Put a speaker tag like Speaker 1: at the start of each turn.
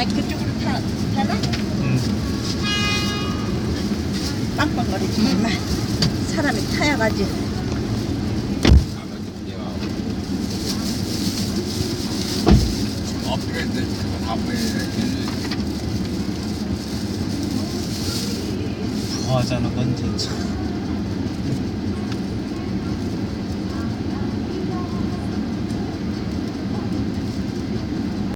Speaker 1: 아 그쪽으로 타 타나?
Speaker 2: 응.
Speaker 1: 빵빵거리지만 사람이 타야 가지.
Speaker 2: 부하자는 건지 참.